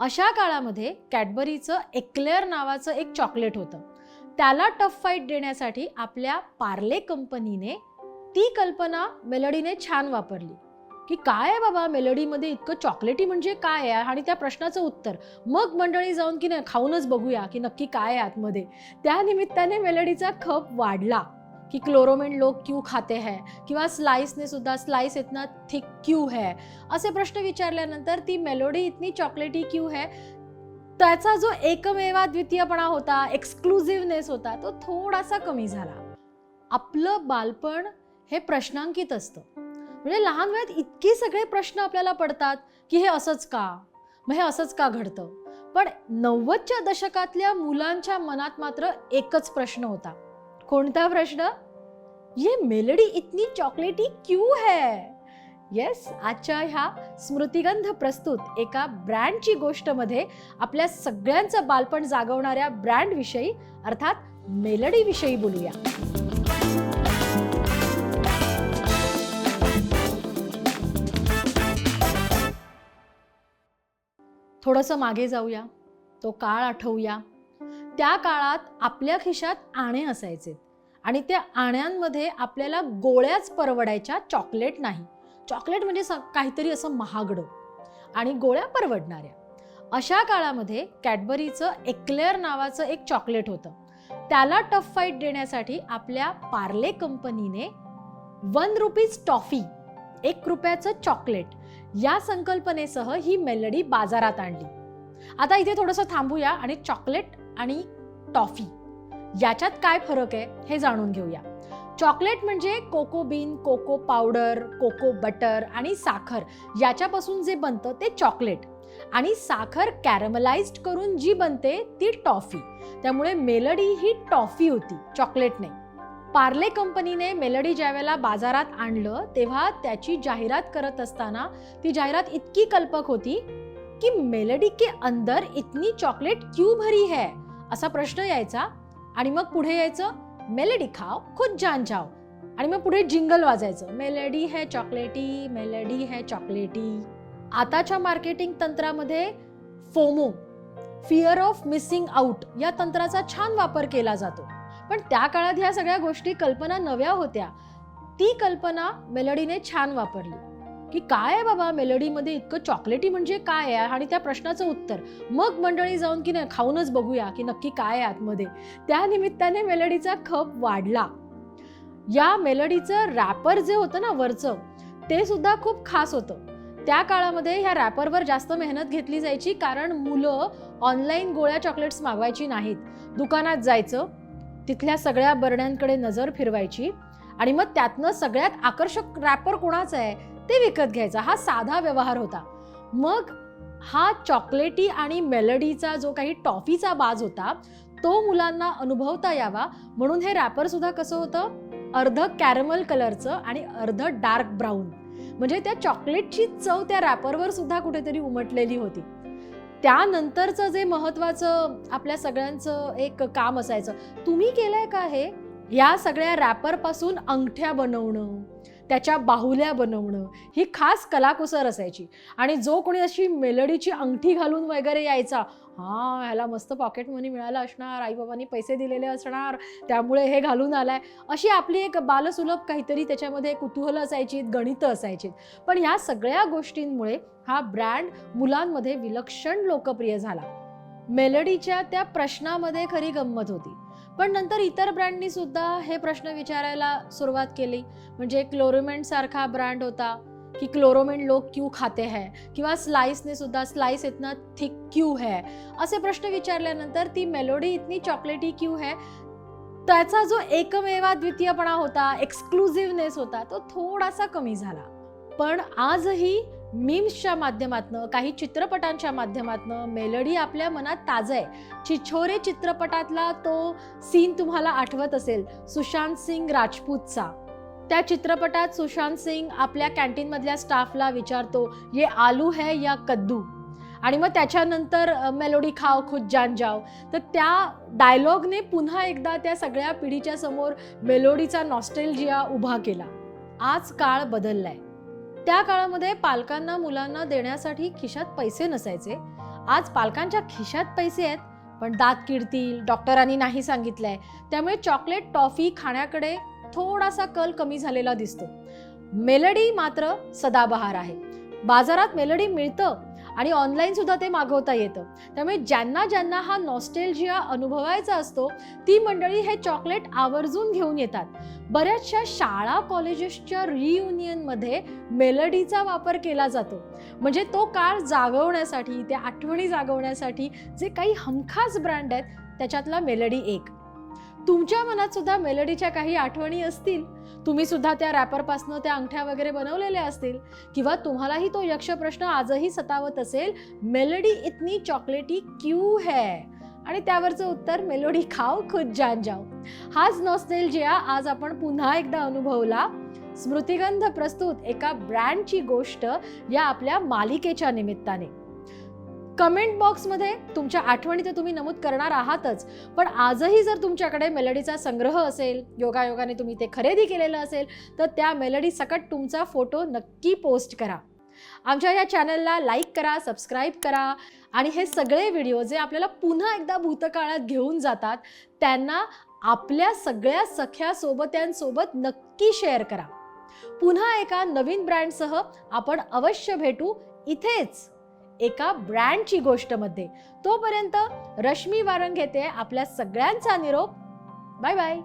अशा काळामध्ये कॅडबरीचं एक्लेअर नावाचं एक चॉकलेट होतं. त्याला टफ फाईट देण्यासाठी आपल्या पार्ले कंपनीने ती कल्पना मेलडीने छान वापरली. की काय आहे बाबा मेलडीमध्ये इतकं चॉकलेटी म्हणजे काय आहे? आणि त्या प्रश्नाचं उत्तर मग मंडळी जाऊन की नाही खाऊनच बघूया की नक्की काय आहे आतमध्ये. त्या निमित्ताने मेलडीचा खप वाढला. की क्लोरोमेन लोक क्यू खाते है? किंवा स्लाइसने सुद्धा स्लाइस इतना थिक क्यू है? असे प्रश्न विचारल्यानंतर ती मेलोडी इतनी चॉकलेटी क्यू है? त्याचा जो एकमेवा द्वितीयपणा होता एक्सक्लुझिव्हनेस होता तो थोडासा कमी झाला. आपलं बालपण हे प्रश्नांकित असतं. म्हणजे लहान वयात इतके सगळे प्रश्न आपल्याला पडतात की हे असंच का? मग हे असंच का घडतं? पण नव्वदच्या दशकातल्या मुलांच्या मनात मात्र एकच प्रश्न होता. कोणता प्रश्न? ये मेलडी इतनी चॉकलेटी क्यू है? येस आजच्या ह्या स्मृतिगंध प्रस्तुत एका ब्रँडची गोष्टमध्ये आपल्या सगळ्यांचं बालपण जागवणाऱ्या ब्रँड विषयी अर्थात मेलडी विषयी बोलूया. थोडंसं मागे जाऊया तो काळ आठवूया. त्या काळात आपल्या खिशात आणे असायचे. आणि त्या आण्यांमध्ये आपल्याला गोळ्याच परवडायच्या चॉकलेट नाही. चॉकलेट म्हणजे स- काहीतरी असं महागडं. आणि गोळ्या परवडणाऱ्या. अशा काळामध्ये कॅडबरीचं एक्लेअर नावाचं एक चॉकलेट होतं. त्याला टफ फाईट देण्यासाठी आपल्या पार्ले कंपनीने वन रुपीज टॉफी एक रुपयाचं चॉकलेट या संकल्पनेसह ही मेलडी बाजारात आणली. आता इथे थोडंसं थांबूया आणि चॉकलेट आणि टॉफी. याच्यात काय फरक आहे हे जाणून घेऊया. चॉकलेट म्हणजे cocoa bean cocoa powder cocoa butter आणि साखर याच्यापासून जे बनतं ते चॉकलेट. आणि साखर कॅरमलाइज्ड करून जी बनते ती टॉफी. त्यामुळे मेलडी ही टॉफी होती चॉकलेट नाही पार्ले कंपनीने मेलडी ज्यावेळेला बाजारात आणलं तेव्हा त्याची जाहिरात करत असताना ती जाहिरात इतकी कल्पक होती की मेलडी के अंदर इतनी चॉकलेट क्यू भरी है? असा प्रश्न यायचा. आणि मग पुढे यायचं मेलडी खाव खुद जान जाओ आणि मग पुढे जिंगल वाजायचं मेलडी है चॉकलेटी मेलडी है चॉकलेटी आताच्या मार्केटिंग तंत्रामध्ये FOMO fear of missing out या तंत्राचा छान वापर केला जातो. पण त्या काळात ह्या सगळ्या गोष्टी कल्पना नव्या होत्या. ती कल्पना मेलडीने छान वापरली. की काय आहे बाबा मेलडीमध्ये इतकं चॉकलेटी म्हणजे काय आहे? आणि त्या प्रश्नाचं उत्तर. मग मंडळी जाऊन की नाही खाऊनच बघूया की नक्की काय आहे आतमध्ये. त्या निमित्ताने मेलडीचा खप वाढला. या मेलडीचं रॅपर जे होतं ना वरचं ते सुद्धा खूप खास होतं. त्या काळामध्ये ह्या रॅपरवर जास्त मेहनत घेतली जायची कारण मुलं ऑनलाईन गोळ्या चॉकलेट्स मागवायची नाहीत. दुकानात जायचं तिथल्या सगळ्या बरण्यांकडे नजर फिरवायची आणि मग त्यातनं सगळ्यात आकर्षक रॅपर कोणाचं आहे? ते विकत घ्यायचा. हा साधा व्यवहार होता. मग हा चॉकलेटी आणि मेलडीचा जो काही टॉफीचा बाज होता तो मुलांना अनुभवता यावा. म्हणून हे रॅपर सुद्धा कसं होतं? अर्ध कॅरमल कलरचं आणि अर्ध डार्क ब्राऊन म्हणजे त्या चॉकलेटची चव त्या रॅपरवर सुद्धा कुठेतरी उमटलेली होती. त्यानंतरचं जे महत्वाचं आपल्या सगळ्यांचं एक काम असायचं तुम्ही केलंय का हे? या सगळ्या रॅपरपासून अंगठ्या बनवणं त्याच्या बाहुल्या बनवणं. ही खास कलाकुसर असायची. आणि जो कोणी अशी मेलडीची अंगठी घालून वगैरे यायचा हा ह्याला मस्त पॉकेट मनी मिळालं असणार आईबाबांनी पैसे दिलेले असणार त्यामुळे हे घालून आलाय. अशी आपली एक बालसुलभ काहीतरी त्याच्यामध्ये कुतूहल असायची गणितं असायची पण ह्या सगळ्या गोष्टींमुळे हा ब्रँड मुलांमध्ये विलक्षण लोकप्रिय झाला. मेलडीच्या त्या प्रश्नामध्ये खरी गंमत होती. पण नंतर इतर ब्रँडनी सुद्धा हे प्रश्न विचारायला सुरुवात केली. म्हणजे क्लोरोमेंट सारखा ब्रँड होता की क्लोरोमेंट लोक क्यू खाते है किंवा स्लाइसने सुद्धा स्लाइस इतना थिक क्यू है. असे प्रश्न विचारल्यानंतर ती मेलोडी इतनी चॉकलेटी क्यू है त्याचा जो एकमेवा द्वितीयपणा होता एक्सक्लुझिव्हनेस होता तो थोडासा कमी झाला. पण आजही मीम्सच्या माध्यमातनं काही चित्रपटांच्या माध्यमातनं मेलडी आपल्या मनात ताजं आहे. चिछोरे चित्रपटातला तो सीन तुम्हाला आठवत असेल सुशांत सिंग राजपूतचा. त्या चित्रपटात सुशांत सिंग आपल्या कॅन्टीनमधल्या स्टाफला विचारतो ये आलू है या कद्दू? आणि मग त्याच्यानंतर मेलोडी खाओ खुद जान जाओ. तर त्या डायलॉगने पुन्हा एकदा त्या सगळ्या पिढीच्या समोर मेलोडीचा नॉस्टेल्जिया उभा केला. आज काळ बदललाय. त्या काळामध्ये पालकांना मुलांना देण्यासाठी खिशात पैसे नसायचे. आज पालकांच्या खिशात पैसे आहेत पण दात किडतील डॉक्टरांनी नाही सांगितलंय. त्यामुळे चॉकलेट टॉफी खाण्याकडे थोडासा कल कमी झालेला दिसतो. मेलडी मात्र सदाबहार आहे. बाजारात मेलडी मिळतं आणि ऑनलाईन सुद्धा ते मागवता येतं. त्यामुळे ज्यांना ज्यांना हा नॉस्टेलजिया अनुभवायचा असतो ती मंडळी हे चॉकलेट आवर्जून घेऊन येतात. बऱ्याचशा शाळा कॉलेजेसच्या रियुनियनमध्ये मेलडीचा वापर केला जातो. म्हणजे तो काळ जागवण्यासाठी त्या आठवणी जागवण्यासाठी जे काही हमखास ब्रँड आहेत त्याच्यातला मेलडी एक. तुमच्या मनात सुद्धा मेलडीच्या काही आठवणी असतील? तुम्ही सुद्धा त्या रॅपरपासनं त्या अंगठ्या वगैरे बनवलेल्या असतील किंवा तुम्हालाही तो यक्ष प्रश्न आजही सतावत असेल मेलडी इतनी चॉकलेटी क्यू है? आणि त्यावरचं उत्तर मेलोडी खाव खुद जान जाओ. हाच नॉस्टेल्जिया आज आपण पुन्हा एकदा अनुभवला. स्मृतिगंध प्रस्तुत एका ब्रँडची गोष्ट या आपल्या मालिकेच्या निमित्ताने. कमेंट बॉक्समध्ये तुमच्या आठवणी तर तुम्ही नमूद करणार आहातच. पण आजही जर तुमच्याकडे मेलडीचा संग्रह असेल योगायोगाने तुम्ही ते खरेदी केलेलं असेल तर त्या मेलडी सकट तुमचा फोटो नक्की पोस्ट करा. आमच्या या चॅनलला लाईक करा सबस्क्राईब करा आणि हे सगळे व्हिडिओ जे आपल्याला पुन्हा एकदा भूतकाळात घेऊन जातात त्यांना आपल्या सगळ्या सख्या सोबत्यांसोबत नक्की शेअर करा. पुन्हा एका नवीन ब्रँडसह आपण अवश्य भेटू. इथेच! एका ब्रँडची गोष्टमध्ये तोपर्यंत रश्मी वारंग घेते आपल्या सगळ्यांचा निरोप. Bye bye.